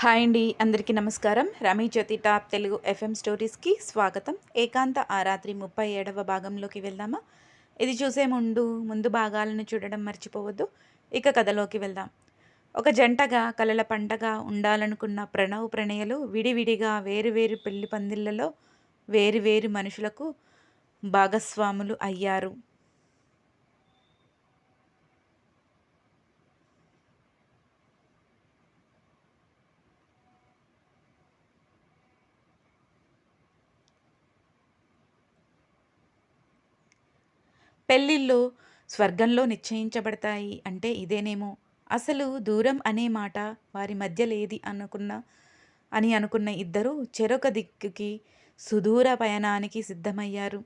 Hi అండి అందరికీ నమస్కారం. రమీ జ్యోతి టాప్ తెలుగు ఎఫ్ఎం స్టోరీస్కి స్వాగతం. ఏకాంత ఆ రాత్రి ముప్పై ఏడవ భాగంలోకి వెళ్దామా? ఇది చూసే ముందు ముందు భాగాలను చూడడం మర్చిపోవద్దు. ఇక కథలోకి వెళ్దాం. ఒక జంటగా కలల పంటగా ఉండాలనుకున్న ప్రణవ్ ప్రణయలు విడివిడిగా వేరు వేరు పెళ్ళి పందిళ్ళలో వేరు వేరు మనుషులకు భాగస్వాములు అయ్యారు. పెళ్ళిళ్ళు స్వర్గంలో నిశ్చయించబడతాయి అంటే ఇదేనేమో. అసలు దూరం అనే మాట వారి మధ్య లేది అనుకున్న అని అనుకున్న ఇద్దరు చెరొక దిక్కుకి సుదూర పయనానికి సిద్ధమయ్యారు.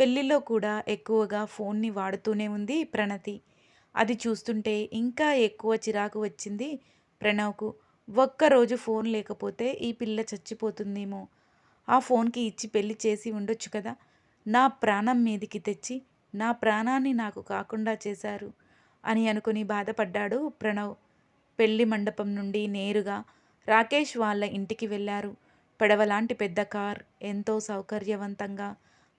పెళ్ళిలో కూడా ఎక్కువగా ఫోన్ని వాడుతూనే ఉంది ప్రణతి. అది చూస్తుంటే ఇంకా ఎక్కువ చిరాకు వచ్చింది ప్రణవ్కు. ఒక్కరోజు ఫోన్ లేకపోతే ఈ పిల్ల చచ్చిపోతుందేమో. ఆ ఫోన్కి ఇచ్చి పెళ్ళి చేసి ఉండొచ్చు కదా. నా ప్రాణం మీదికి తెచ్చి నా ప్రాణాన్ని నాకు కాకుండా చేశారు అని అనుకుని బాధపడ్డాడు ప్రణవ్. పెళ్ళి మండపం నుండి నేరుగా రాకేష్ వాళ్ళ ఇంటికి వెళ్ళారు. పడవలాంటి పెద్ద కార్ ఎంతో సౌకర్యవంతంగా.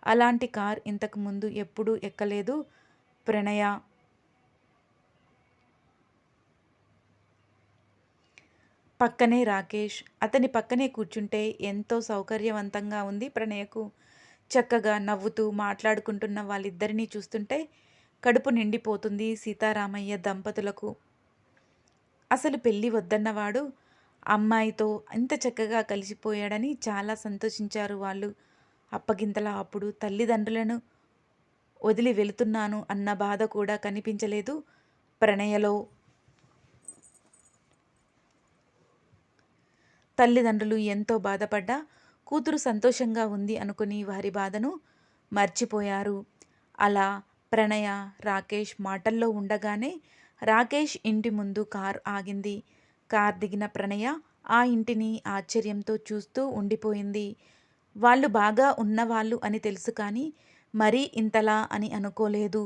అలాంటి కార్ ఇంతకు ముందు ఎప్పుడూ ఎక్కలేదు. ప్రణయ పక్కనే రాకేష్ అతని పక్కనే కూర్చుంటే ఎంతో సౌకర్యవంతంగా ఉంది ప్రణయకు. చక్కగా నవ్వుతూ మాట్లాడుకుంటున్న వాళ్ళిద్దరినీ చూస్తుంటే కడుపు నిండిపోతుంది సీతారామయ్య దంపతులకు. అసలు పెళ్ళి వద్దన్నవాడు అమ్మాయితో ఇంత చక్కగా కలిసిపోయాడని చాలా సంతోషించారు వాళ్ళు. అప్పగింతల అప్పుడు తల్లిదండ్రులను వదిలి వెళుతున్నాను అన్న బాధ కూడా కనిపించలేదు ప్రణయలో. తల్లిదండ్రులు ఎంతో బాధపడ్డా కూతురు సంతోషంగా ఉంది అనుకుని వారి బాధను మర్చిపోయారు. అలా ప్రణయ రాకేష్ మాటల్లో ఉండగానే రాకేష్ ఇంటి ముందు కార్ ఆగింది. కార్ దిగిన ప్రణయ ఆ ఇంటిని ఆశ్చర్యంతో చూస్తూ ఉండిపోయింది. వాళ్ళు బాగా ఉన్నవాళ్ళు అని తెలుసు కానీ మరీ ఇంతలా అని అనుకోలేదు.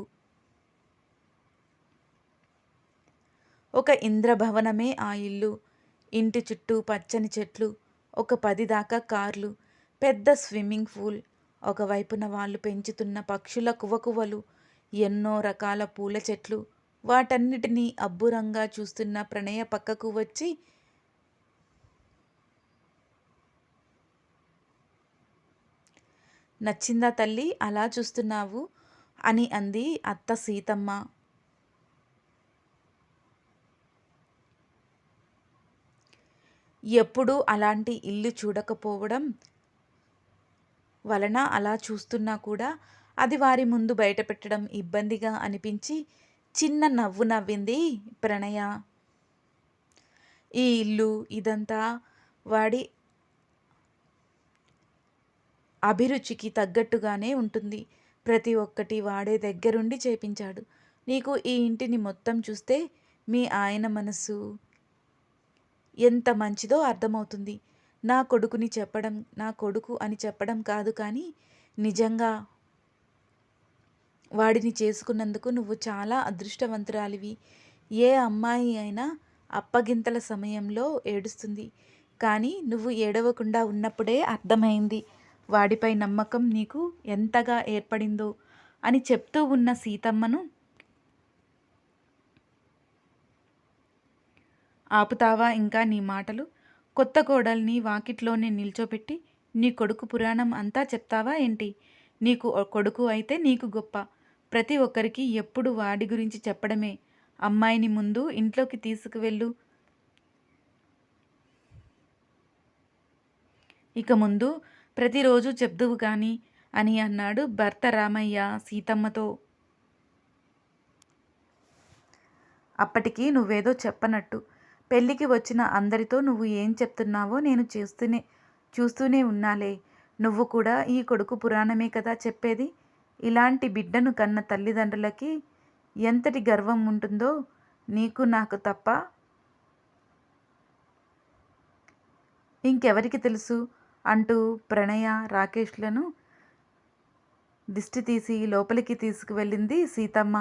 ఒక ఇంద్రభవనమే ఆ ఇల్లు. ఇంటి చుట్టూ పచ్చని చెట్లు ఒక పది దాకా కార్లు పెద్ద స్విమ్మింగ్ పూల్. ఒకవైపున వాళ్ళు పెంచుతున్న పక్షుల కువకువలు ఎన్నో రకాల పూల చెట్లు. వాటన్నిటినీ అబ్బురంగా చూస్తున్న ప్రణయ పక్కకు వచ్చి నచ్చిందా తల్లి అలా చూస్తున్నావు? అని అంది అత్త సీతమ్మ. ఎప్పుడూ అలాంటి ఇల్లు చూడకపోవడం వలన అలా చూస్తున్నా కూడా అది వారి ముందు బయటపెట్టడం ఇబ్బందిగా అనిపించి చిన్న నవ్వు నవ్వింది ప్రణయ. ఈ ఇల్లు ఇదంతా వాడి అభిరుచికి తగ్గట్టుగానే ఉంటుంది. ప్రతి ఒక్కటి వాడే దగ్గరుండి చేపించాడు. నీకు ఈ ఇంటిని మొత్తం చూస్తే మీ ఆయన మనసు ఎంత మంచిదో అర్థమవుతుంది. నా కొడుకుని చెప్పడం నా కొడుకు అని చెప్పడం కాదు కానీ నిజంగా వాడిని చేసుకున్నందుకు నువ్వు చాలా అదృష్టవంతురాలివి. ఏ అమ్మాయి అయినా అప్పగింతల సమయంలో ఏడుస్తుంది. కానీ నువ్వు ఏడవకుండా ఉన్నప్పుడే అర్థమైంది. వాడిపై నమ్మకం నీకు ఎంతగా ఏర్పడిందో అని చెప్తూ ఉన్న సీతమ్మను ఆపుతావా ఇంకా నీ మాటలు? కొత్త కోడల్ని వాకిట్లోనే నిల్చోపెట్టి నీ కొడుకు పురాణం అంతా చెప్తావా ఏంటి? నీకు కొడుకు అయితే నీకు గొప్ప. ప్రతి ఒక్కరికి ఎప్పుడు వాడి గురించి చెప్పడమే. అమ్మాయిని ముందు ఇంట్లోకి తీసుకువెళ్ళు. ఇక ముందు ప్రతిరోజు చెప్దువు కానీ అని అన్నాడు భర్త రామయ్య సీతమ్మతో. అప్పటికి నువ్వేదో చెప్పనట్టు. పెళ్ళికి వచ్చిన అందరితో నువ్వు ఏం చెప్తున్నావో నేను చూస్తూనే చూస్తూనే ఉన్నాలే. నువ్వు కూడా ఈ కొడుకు పురాణమే కదా చెప్పేది? ఇలాంటి బిడ్డను కన్న తల్లిదండ్రులకి ఎంతటి గర్వం ఉంటుందో నీకు నాకు తప్ప ఇంకెవరికి తెలుసు? అంటూ ప్రణయ రాకేష్లను దిష్టి తీసి లోపలికి తీసుకువెళ్ళింది సీతమ్మ.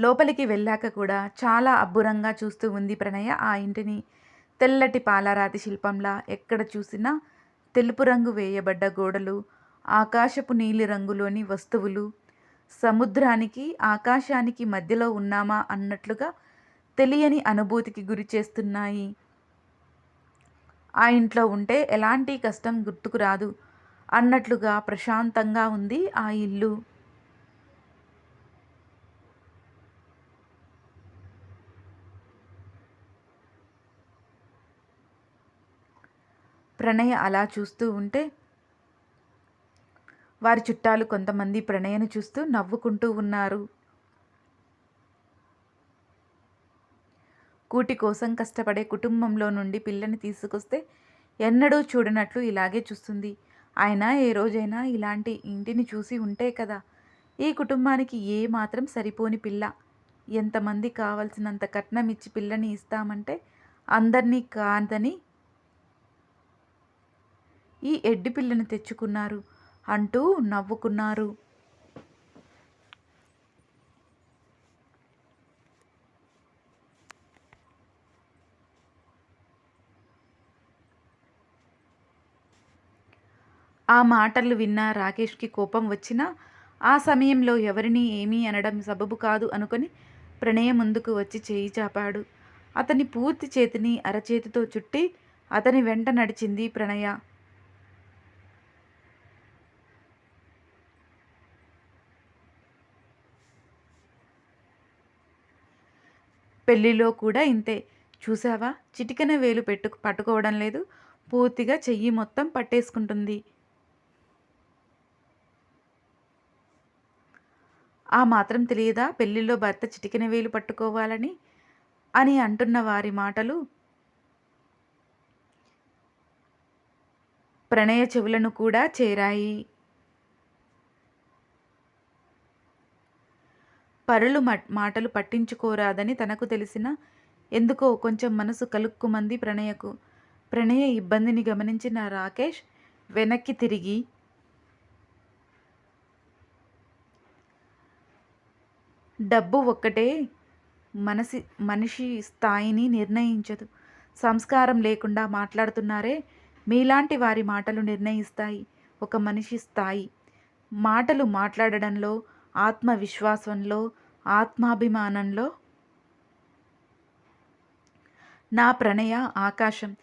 లోపలికి వెళ్ళాక కూడా చాలా అబ్బురంగా చూస్తూ ఉంది ప్రణయ ఆ ఇంటిని. తెల్లటి పాలరాతి శిల్పంలా ఎక్కడ చూసినా తెలుపు రంగు వేయబడ్డ గోడలు ఆకాశపు నీలి రంగులోని వస్తువులు. సముద్రానికి ఆకాశానికి మధ్యలో ఉన్నామా అన్నట్లుగా తెలియని అనుభూతికి గురి చేస్తున్నాయి. ఆ ఇంట్లో ఉంటే ఎలాంటి కష్టం గుర్తుకు రాదు అన్నట్లుగా ప్రశాంతంగా ఉంది ఆ ఇల్లు. ప్రణయ అలా చూస్తూ ఉంటే వారి చుట్టాలు కొంతమంది ప్రణయను చూస్తూ నవ్వుకుంటూ ఉన్నారు. కూటి కోసం కష్టపడే కుటుంబంలో నుండి పిల్లని తీసుకొస్తే ఎన్నడూ చూడనట్లు ఇలాగే చూస్తుంది. ఆయన ఏ రోజైనా ఇలాంటి ఇంటిని చూసి ఉంటే కదా ఈ కుటుంబానికి ఏ మాత్రం సరిపోని పిల్ల. ఎంతమంది కావలసినంత కట్నం ఇచ్చి పిల్లని ఇస్తామంటే అందరినీ కాదని ఈ ఎడ్డిపిల్లని తెచ్చుకున్నారు అంటూ నవ్వుకున్నారు. ఆ మాటలు విన్న రాకేష్కి కోపం వచ్చినా ఆ సమయంలో ఎవరిని ఏమీ అనడం సబబు కాదు అనుకొని ప్రణయ ముందుకు వచ్చి చేయి చాపాడు. అతని పూర్తి చేతిని అరచేతితో చుట్టి అతని వెంట నడిచింది ప్రణయ. పెళ్ళిలో కూడా ఇంతే. చూసావా? చిటికన వేలు పెట్టు పట్టుకోవడం లేదు. పూర్తిగా చెయ్యి మొత్తం పట్టేసుకుంటుంది. ఆ మాత్రం తెలియదా? పెళ్ళిలో భర్త చిటికిన వేలు పట్టుకోవాలని? అని అంటున్న వారి మాటలు ప్రణయ చెవులను కూడా చేరాయి. పరులు మాటలు పట్టించుకోరాదని తనకు తెలిసిన ఎందుకో కొంచెం మనసు కలుక్కుమంది ప్రణయకు. ప్రణయ ఇబ్బందిని గమనించిన రాకేష్ వెనక్కి తిరిగి డబ్బు ఒక్కటే మనసి మనిషి స్థాయిని నిర్ణయించదు. సంస్కారం లేకుండా మాట్లాడుతున్నారే మీలాంటి వారి మాటలు నిర్ణయిస్తాయి ఒక మనిషి స్థాయి. మాటలు మాట్లాడడంలో ఆత్మవిశ్వాసంలో ఆత్మాభిమానంలో. నా ప్రణయ ఆకాశం.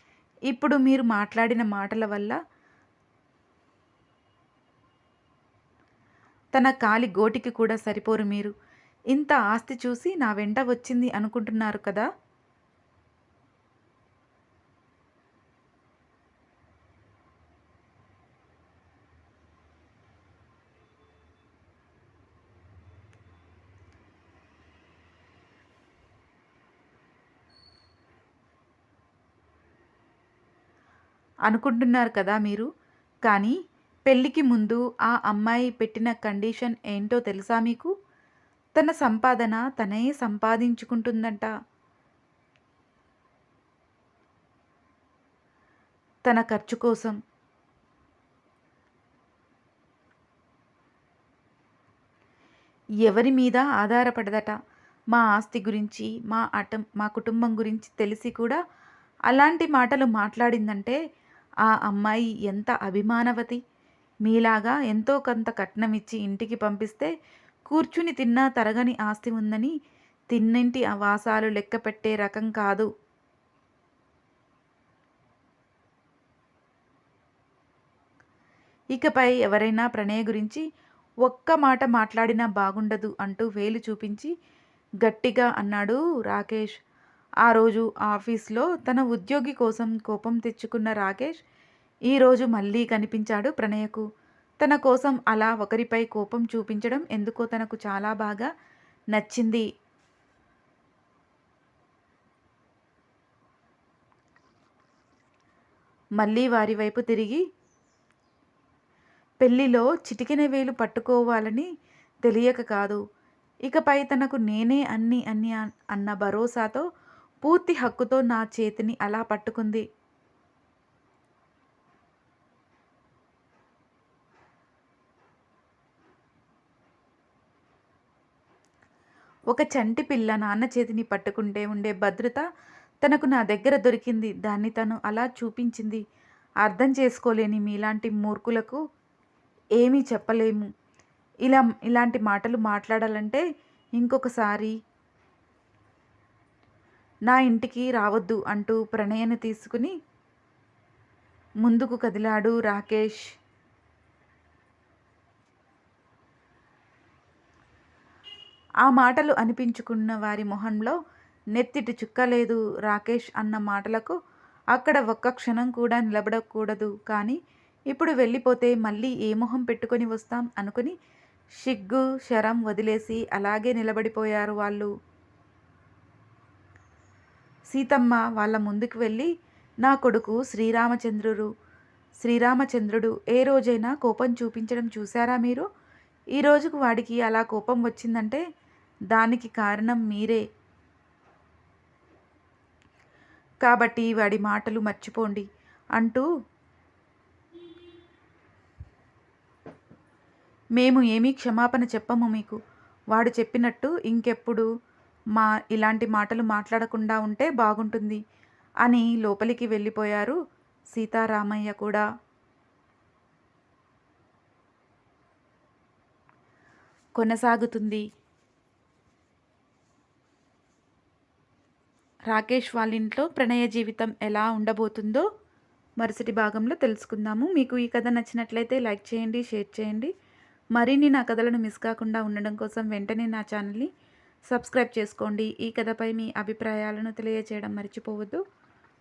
ఇప్పుడు మీరు మాట్లాడిన మాటల వల్ల తన కాలి గోటికి కూడా సరిపోరు మీరు. ఇంత ఆస్తి చూసి నా వెంట వచ్చింది అనుకుంటున్నారు కదా? అనుకుంటున్నారు కదా మీరు? కానీ పెళ్ళికి ముందు ఆ అమ్మాయి పెట్టిన కండిషన్ ఏంటో తెలుసా మీకు? తన సంపాదన తనే సంపాదించుకుంటుందంట. తన ఖర్చు కోసం. ఎవరి మీద ఆధారపడదట? మా ఆస్తి గురించి మా అటం మా కుటుంబం గురించి తెలిసి కూడా అలాంటి మాటలు మాట్లాడిందంటే ఆ అమ్మాయి ఎంత అభిమానవతి? మీలాగా ఎంతో కొంత కట్నం ఇచ్చి ఇంటికి పంపిస్తే కూర్చుని తిన్నా తరగని ఆస్తి ఉందని తిన్నింటి వాసాలు లెక్కపెట్టే రకం కాదు. ఇకపై ఎవరైనా ప్రణయ్ గురించి ఒక్క మాట మాట్లాడినా బాగుండదు అంటూ వేలు చూపించి గట్టిగా అన్నాడు రాకేష్. ఆ రోజు ఆఫీస్లో తన ఉద్యోగి కోసం కోపం తెచ్చుకున్న రాకేష్ ఈరోజు మళ్ళీ కనిపించాడు ప్రణయకు. తన కోసం అలా ఒకరిపై కోపం చూపించడం ఎందుకో తనకు చాలా బాగా నచ్చింది. మళ్ళీ వారి వైపు తిరిగి పెళ్ళిలో చిటికిన వేలు పట్టుకోవాలని తెలియక కాదు. ఇకపై తనకు నేనే అన్ని అన్ని అన్న భరోసాతో పూర్తి హక్కుతో నా చేతిని అలా పట్టుకుంది. ఒక చంటి పిల్ల నాన్న చేతిని పట్టుకుంటే ఉండే భద్రత తనకు నా దగ్గర దొరికింది. దాన్ని తను అలా చూపించింది. అర్థం చేసుకోలేని మీలాంటి మూర్ఖులకు ఏమీ చెప్పలేము. ఇలా ఇలాంటి మాటలు మాట్లాడాలంటే ఇంకొకసారి నా ఇంటికి రావద్దు అంటూ ప్రణయను తీసుకుని ముందుకు కదిలాడు రాకేష్. ఆ మాటలు అనిపించుకున్న వారి మొహంలో నెత్తిటి చుక్కలేదు రాకేష్ అన్న మాటలకు. అక్కడ ఒక్క క్షణం కూడా నిలబడకూడదు కానీ ఇప్పుడు వెళ్ళిపోతే మళ్ళీ ఏ మొహం పెట్టుకొని వస్తాం అనుకుని సిగ్గు శరం వదిలేసి అలాగే నిలబడిపోయారు వాళ్ళు. సీతమ్మ వాళ్ళ ముందుకు వెళ్ళి నా కొడుకు శ్రీరామచంద్రుడు శ్రీరామచంద్రుడు ఏ రోజైనా కోపం చూపించడం చూసారా మీరు? ఈ రోజుకు వాడికి అలా కోపం వచ్చిందంటే దానికి కారణం మీరే. కాబట్టి వాడి మాటలు మర్చిపోండి అంటూ మేము ఏమీ క్షమాపణ చెప్పము మీకు. వాడు చెప్పినట్టు ఇంకెప్పుడు మా ఇలాంటి మాటలు మాట్లాడకుండా ఉంటే బాగుంటుంది అని లోపలికి వెళ్ళిపోయారు సీతారామయ్య కూడా. కొనసాగుతుంది. రాకేష్ వాళ్ళ ఇంట్లో ప్రణయ జీవితం ఎలా ఉండబోతుందో మరుసటి భాగంలో తెలుసుకుందాము. మీకు ఈ కథ నచ్చినట్లయితే లైక్ చేయండి షేర్ చేయండి. మరిన్ని నా కథలను మిస్ కాకుండా ఉండడం కోసం వెంటనే నా ఛానల్ని సబ్స్క్రైబ్ చేసుకోండి. ఈ కథపై మీ అభిప్రాయాలను తెలియజేయడం మర్చిపోవద్దు.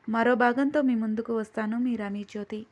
మరో భాగంతో మీ ముందుకు వస్తాను. మీ రమీ జ్యోతి